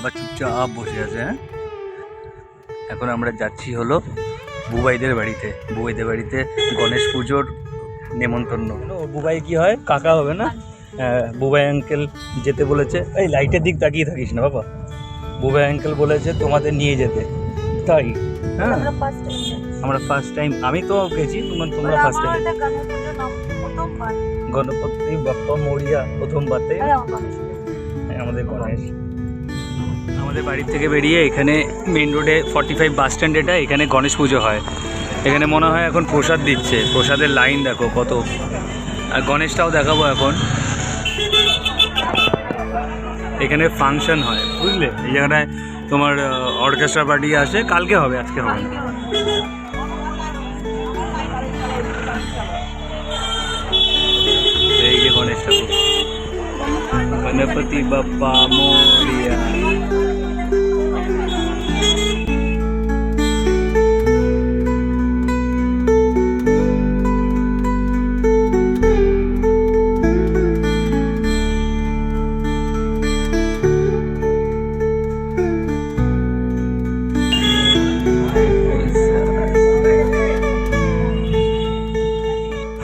আবার চুপচাপ বসে আছে হ্যাঁ? এখন আমরা যাচ্ছি হলো বুবাইদের বাড়িতে। বুবাইদের বাড়িতে গণেশ পুজোর নেমন্তন্ন। বুবাই কি হয়? কাকা হবে না? হ্যাঁ বুবাই আঙ্কেল যেতে বলেছে। এই লাইটের দিক তাকিয়ে থাকিস না বাবা। বুবাই আঙ্কেল বলেছে তোমাদের নিয়ে যেতে। তাই হ্যাঁ? আমরা ফার্স্ট টাইম আমি তো গেছি তোমার তোমরা ফার্স্ট টাইম গণপতি বাপ্পা মরিয়া প্রথমবার তাই গণেশ পুজো। আমাদের গণেশ। আমাদের বাড়ির থেকে বেরিয়ে এখানে মেন রোডে ফর্টি ফাইভ বাস স্ট্যান্ড এটা, এখানে গণেশ পুজো হয়। এখানে মনে হয় এখন প্রসাদ দিচ্ছে। প্রসাদের লাইন দেখো কত। আর গণেশটাও দেখাবো এখন। এখানে ফাংশন হয়, বুঝলে? এই জায়গাটায় তোমার অর্কেস্ট্রা পার্টি আসে। কালকে হবে, আজকে হবে এই যে গণেশ ঠাকুর। গণপতি বাপ্পা মোর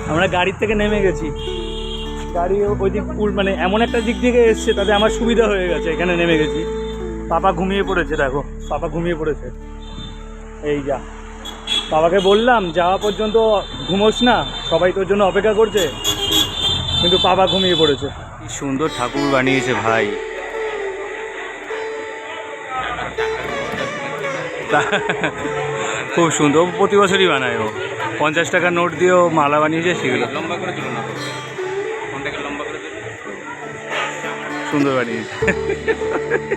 আমরা গাড়ির থেকে নেমে গেছি। গাড়ি ওই দিক মানে এমন একটা দিক থেকে এসছে, তাতে আমার সুবিধা হয়ে গেছে, এখানে নেমে গেছি। পাপা ঘুমিয়ে পড়েছে, দেখো, পাপা ঘুমিয়ে পড়েছে। এই যা। বাবাকে বললাম, যাওয়া পর্যন্ত ঘুমোস না, সবাই তোর জন্য অপেক্ষা করছে। কিন্তু পাপা ঘুমিয়ে পড়েছে। কি সুন্দর ঠাকুর বানিয়েছে ভাই। খুব সুন্দর প্রতি বছরই বানায় ও। পঞ্চাশ টাকার নোট দিয়েও মালা বানিয়েছে সেগুলো। লম্বা করে তুলো না। ফোনটাকে লম্বা করে সুন্দর বানিয়েছে।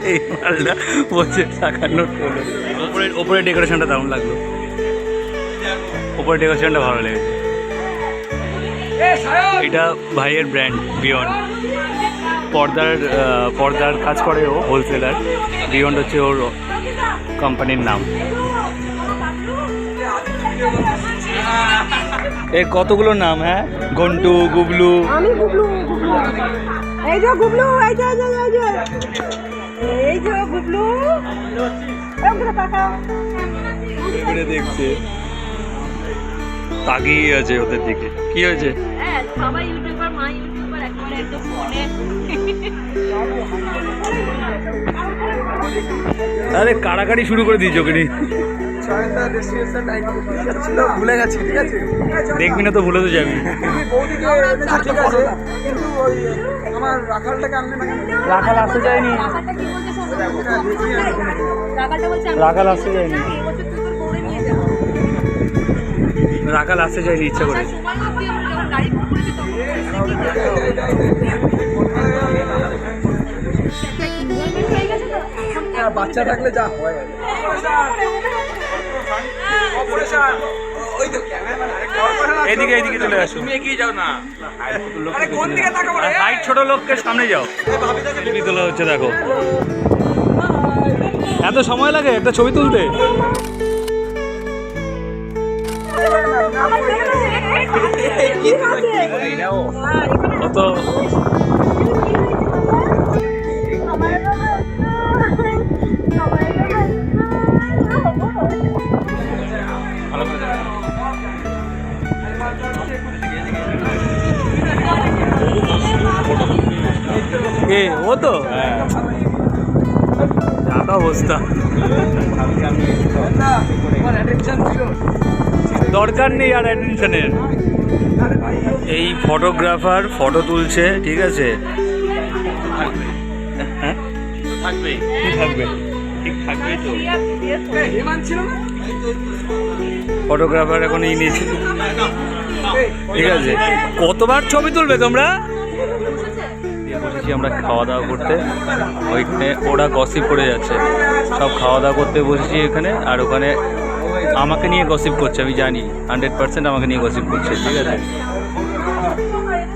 এই মালটা পঁচিশ টাকার নোট ওপরে ওপরে ডেকোরেশনটা দারুণ লাগল। ওপরে ডেকোরেশনটা ভালো লেগেছে। এটা ভাইয়ের ব্র্যান্ড বিয়ন্ড। পর্দার পর্দার কাজ করে ও হোলসেলার। বিয়ন্ড হচ্ছে ওর কোম্পানির নাম। এর কতগুলো নাম হ্যাঁ? গন্টু গুবলু। আমি গুবলু গুবলু। এই যে গুবলু এই যে এই যে, এই যে। এই যে গুবলু। এই যে কাকা। ঘুরে দেখছে। তাকিয়ে আছে ওদের দিকে। কি হয়েছে? হ্যাঁ সবাই ইউটিউবার মা ইউটিউবার একেবারে একদম ফোনে আরে কাড়াকাড়ি শুরু করে দিয়েছ ওকে নিয়ে। ভুলে গেছি ঠিক আছে দেখবি না তো ভুলে তো যাবি ঠিক আছে কিন্তু ওই আমার রাখালটাকে আনলে না রাখাল আসতে যায়নি রাখালটা কি বলছে শোনো রাখালটা বলছে আমি রাখাল আসতে যায়নি রাখাল আসতে যায়নি ইচ্ছা করে আসার সময় মধ্যে আমরা এদিকে এদিকে চলে আসো তুমি এগিয়ে যাও না হাইট ছোট লোককে সামনে যাও ছবি তোলা হচ্ছে দেখো এত সময় লাগে একটা ছবি তুলতে কত এ ও তো? যাতা অবস্থা দরকার নেই আর অ্যাটেনশনের এই ফটোগ্রাফার ফটো তুলছে ঠিক আছে? হ্যাঁ? থাকবে। থাকবে? ঠিক থাকবেই তো। ফটোগ্রাফার এখন এই নিয়েছে। ঠিক আছে কতবার ছবি তুলবে তোমরা বসেছি আমরা খাওয়া দাওয়া করতে ওইখানে ওরা গসিপ করে যাচ্ছে সব খাওয়া দাওয়া করতে বসেছি এখানে আর ওখানে আমাকে নিয়ে গসিপ করছে আমি জানি হান্ড্রেড পার্সেন্ট আমাকে নিয়ে গসিপ করছে ঠিক আছে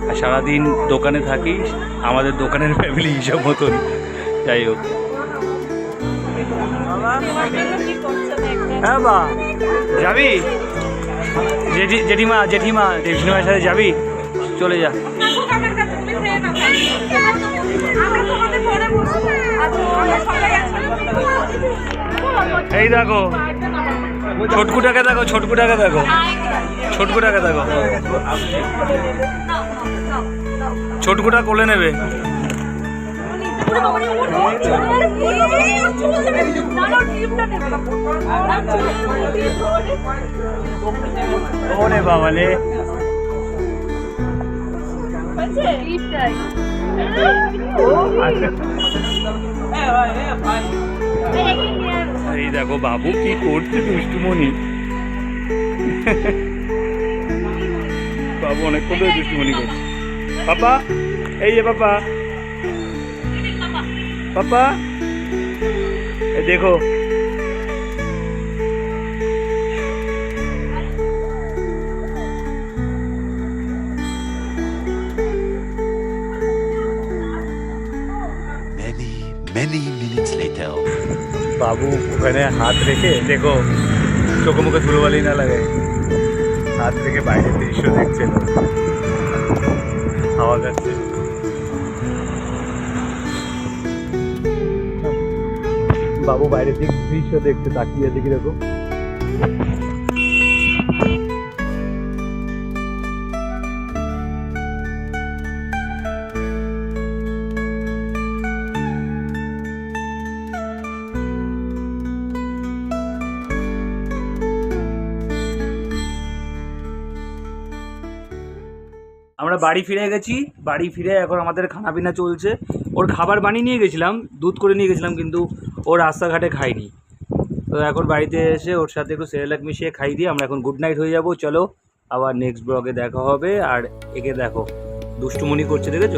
আর সারাদিন দোকানে থাকি আমাদের দোকানের ফ্যামিলি হিসাব মতন যাই হোক হ্যাঁ বা যাবি জেঠি, জেঠিমা জেঠিমা, জেঠিমার সাথে যাবি? চলে যা। এই দেখো, ছোটকুটাকে দেখো ছোটকুটাকে দেখো। ছোটকুটাকে দেখো। ছোটকুটা কোলে নেবে। ওরে বাবালে এই দেখো, বাবু কি করছে দুষ্টুমণি? বাবু অনেক ধরে দুষ্টুমণি করছে। পাপা, এই যে পাপা। Many minutes later. বাবু ওখানে হাত রেখে দেখো চোখে মুখে ধুলোবালি না লাগে। হাত রেখে বাইরের দৃশ্য দেখছে হাওয়া খাচ্ছে বাবু বাইরের দিক দৃশ্য দেখছে, তাকিয়ে দেখি দেখো আমরা বাড়ি ফিরে গেছি, বাড়ি ফিরে এখন আমাদের খানা পিনা চলছে। ওর খাবার বানিয়ে নিয়ে গেছিলাম, দুধ করে নিয়ে গেছিলাম কিন্তু ও রাস্তাঘাটে খাইনি। তো এখন বাড়িতে এসে ওর সাথে একটু সেরেলাক মিশিয়ে খাই দিয়ে আমরা এখন গুড নাইট হয়ে যাব। চলো, আবার নেক্সট ব্লগে দেখা হবে। আর একে দেখো, দুষ্টুমনি করছে, দেখেছ?